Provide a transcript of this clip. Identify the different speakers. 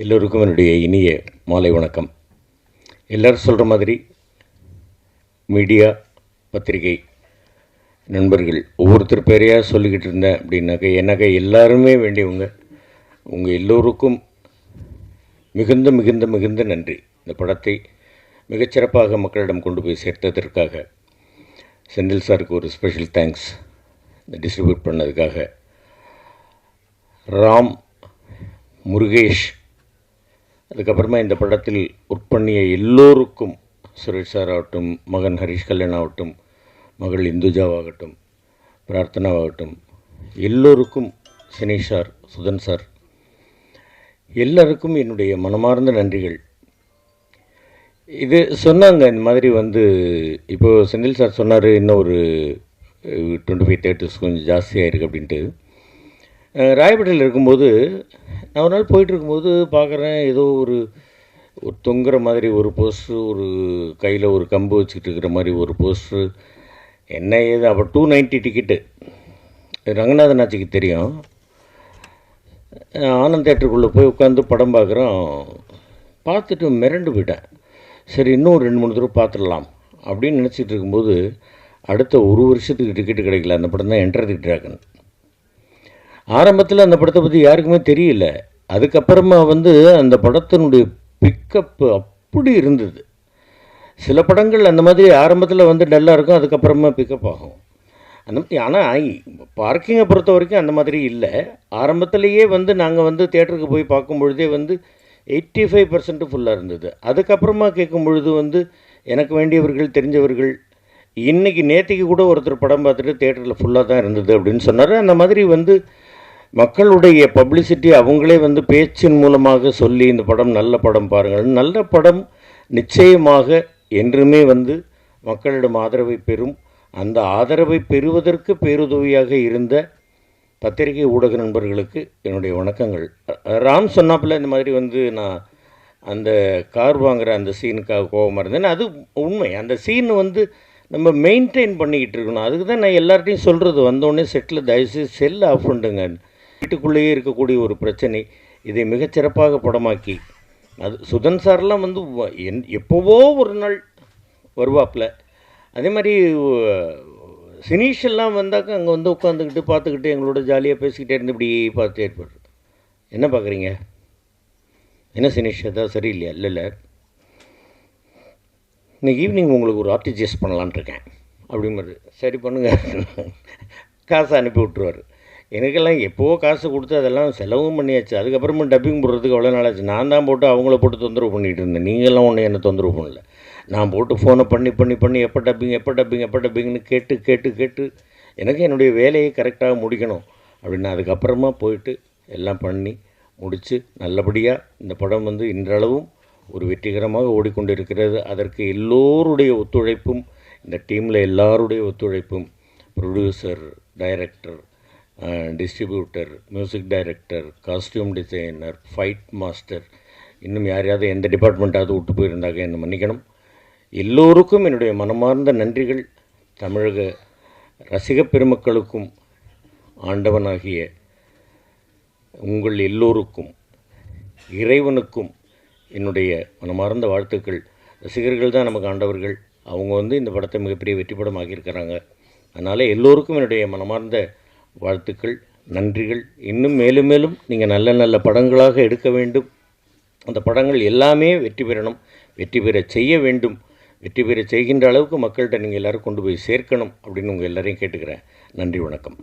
Speaker 1: எல்லோருக்கும் என்னுடைய இனிய மாலை வணக்கம். எல்லோரும் சொல்கிற மாதிரி மீடியா பத்திரிகை நண்பர்கள் ஒவ்வொருத்தர் பேரையாக சொல்லிக்கிட்டு இருந்தேன் அப்படின்னாக்க எனக்கு எல்லாருமே வேண்டியவங்க. உங்கள் எல்லோருக்கும் மிகுந்த மிகுந்த மிகுந்த நன்றி. இந்த படத்தை மிகச்சிறப்பாக மக்களிடம் கொண்டு போய் சேர்த்ததற்காக செந்தில் சாருக்கு ஒரு ஸ்பெஷல் தேங்க்ஸ் இந்த டிஸ்ட்ரிபியூட் பண்ணதுக்காக ராம் முருகேஷ் அதுக்கப்புறமா இந்த படத்தில் ஒர்க் பண்ணிய எல்லோருக்கும் சுரேஷ் சார் ஆகட்டும் மகன் ஹரிஷ் கல்யாண் ஆகட்டும் மகள் இந்துஜாவாகட்டும் பிரார்த்தனாவாகட்டும் எல்லோருக்கும் சினேஷ் சார் சுதன் சார் எல்லாருக்கும் என்னுடைய மனமார்ந்த நன்றிகள். இது சொன்னாங்க இந்த மாதிரி வந்து இப்போது செந்தில் சார் சொன்னார் இன்னும் ஒரு டுவெண்ட்டி ஃபைவ் தேர்ட்டிஸ் கொஞ்சம் ஜாஸ்தியாக இருக்குது அப்படின்ட்டு. ராயப்பேட்டையில் இருக்கும்போது நான் ஒரு நாள் போயிட்டுருக்கும்போது பார்க்குறேன் ஏதோ ஒரு ஒரு தொங்குற மாதிரி ஒரு போஸ்ட்ரு ஒரு கையில் ஒரு கம்பு வச்சுக்கிட்டு இருக்கிற மாதிரி ஒரு போஸ்ட்ரு என்ன ஏது அப்போ டூ நைன்ட்டி டிக்கெட்டு ரங்கநாதன் ஆச்சிக்கு தெரியும். ஆனந்த் தேட்டருக்குள்ளே போய் உட்காந்து படம் பார்க்குறோம். பார்த்துட்டு மிரண்டு போயிட்டேன். சரி இன்னும் ரெண்டு மூணு தடவை பார்த்துடலாம் அப்படின்னு நினச்சிட்டு இருக்கும்போது அடுத்த ஒரு வருஷத்துக்கு டிக்கெட்டு கிடைக்கல. அந்த படம் தான் என்டர் தி ட்ராகன் ஆரம்பத்தில் அந்த படத்தை பற்றி யாருக்குமே தெரியல. அதுக்கப்புறமா வந்து அந்த படத்தினுடைய பிக்கப்பு அப்படி இருந்தது. சில படங்கள் அந்த மாதிரி ஆரம்பத்தில் வந்து டல்லாக இருக்கும் அதுக்கப்புறமா பிக்கப் ஆகும். அந்த மாதிரி ஆனால் பார்க்கிங்கை பொறுத்த வரைக்கும் அந்த மாதிரி இல்லை. ஆரம்பத்திலேயே வந்து நாங்கள் வந்து தேட்டருக்கு போய் பார்க்கும் பொழுதே வந்து எயிட்டி ஃபைவ் பர்சன்ட் ஃபுல்லாக இருந்தது. அதுக்கப்புறமா கேட்கும் பொழுது வந்து எனக்கு வேண்டியவர்கள் தெரிஞ்சவர்கள் இன்றைக்கி நேற்றுக்கு கூட ஒருத்தர் படம் பார்த்துட்டு தேட்டரில் ஃபுல்லாக தான் இருந்தது அப்படின்னு சொன்னார். அந்த மாதிரி வந்து மக்களுடைய பப்ளிசிட்டி அவங்களே வந்து பேச்சின் மூலமாக சொல்லி இந்த படம் நல்ல படம் பாருங்கள். நல்ல படம் நிச்சயமாக என்றுமே வந்து மக்களிடம் ஆதரவை பெறும். அந்த ஆதரவை பெறுவதற்கு பேருதவியாக இருந்த பத்திரிகை ஊடக நண்பர்களுக்கு என்னுடைய வணக்கங்கள். ராம் சொன்னாப்புல இந்த மாதிரி வந்து நான் அந்த கார் வாங்குற அந்த சீனுக்காக கோபமாக இருந்தேன். அது உண்மை. அந்த சீன் வந்து நம்ம மெயின்டைன் பண்ணிக்கிட்டு இருக்கணும். அதுக்கு தான் நான் எல்லார்ட்டையும் சொல்கிறது வந்தோடனே செட்டில் தயவுசெய்து செல் ஆஃப் பண்ணுங்கன்னு வீட்டுக்குள்ளேயே இருக்கக்கூடிய ஒரு பிரச்சனை இதை மிகச்சிறப்பாக படமாக்கி. அது சுதன் சார்லாம் வந்து என் எப்போவோ ஒரு நாள் வருவாப்பில். அதே மாதிரி சினீஷ் எல்லாம் வந்தாக்க அங்கே வந்து உட்காந்துக்கிட்டு பார்த்துக்கிட்டு எங்களோட ஜாலியாக பேசிக்கிட்டே இருந்து இப்படி பார்த்துட்டே இருப்பார். என்ன பார்க்குறீங்க? என்ன சினீஷ் ஏதாவது சரியில்லையா? இல்லை இல்லை. இன்னைக்கு ஈவினிங் உங்களுக்கு ஒரு ஆர்டிஜிஎஸ் பண்ணலான்னு இருக்கேன் அப்படிங்கிறது சரி பண்ணுங்க. காசை அனுப்பி விட்ருவார் எனக்கெல்லாம் எப்போவோ காசு கொடுத்து அதெல்லாம் செலவும் பண்ணியாச்சு. அதுக்கப்புறமா டப்பிங் போடுறதுக்கு அவ்வளோ நாளாச்சு நான் தான் போட்டு அவங்கள போட்டு தொந்தரவு பண்ணிகிட்டு இருந்தேன். நீங்களாம் ஒன்றும் என்ன தொந்தரவு பண்ணல. நான் போட்டு ஃபோனை பண்ணி பண்ணி பண்ணி எப்போ டப்பிங் எப்போ டப்பிங் எப்போ டப்பிங்னு கேட்டு கேட்டு கேட்டு எனக்கு என்னுடைய வேலையை கரெக்டாக முடிக்கணும். அப்படின்னு அதுக்கப்புறமா போயிட்டு எல்லாம் பண்ணி முடித்து நல்லபடியாக இந்த படம் வந்து இன்றளவும் ஒரு வெற்றிகரமாக ஓடிக்கொண்டிருக்கிறது. அதற்கு எல்லோருடைய ஒத்துழைப்பும் இந்த டீமில் எல்லாருடைய ஒத்துழைப்பும் producer director distributor music director costume designer fight master இன்னும் யாரையாவது எந்த டிபார்ட்மெண்ட்டாவது விட்டு போயிருந்தாங்க என்ன மன்னிக்கணும். எல்லோருக்கும் என்னுடைய மனமார்ந்த நன்றிகள். தமிழக ரசிகப் பெருமக்களுக்கும் ஆண்டவனாகிய உங்கள் எல்லோருக்கும் இறைவனுக்கும் என்னுடைய மனமார்ந்த வாழ்த்துக்கள். ரசிகர்கள் தான் நமக்கு ஆண்டவர்கள். அவங்க வந்து இந்த படத்தை மிகப்பெரிய வெற்றி படம் ஆகியிருக்கிறாங்க அதனால் எல்லோருக்கும் என்னுடைய மனமார்ந்த வாழ்த்துக்கள் நன்றிகள். இன்னும் மேலும் மேலும் நீங்கள் நல்ல நல்ல படங்களாக எடுக்க வேண்டும். அந்த படங்கள் எல்லாமே வெற்றி பெறணும். வெற்றி பெற செய்ய வேண்டும். வெற்றி பெற செய்கின்ற அளவுக்கு மக்கள்கிட்ட நீங்கள் எல்லோரும் கொண்டு போய் சேர்க்கணும் அப்படின்னு உங்கள் எல்லாரையும் கேட்டுக்கிறேன். நன்றி வணக்கம்.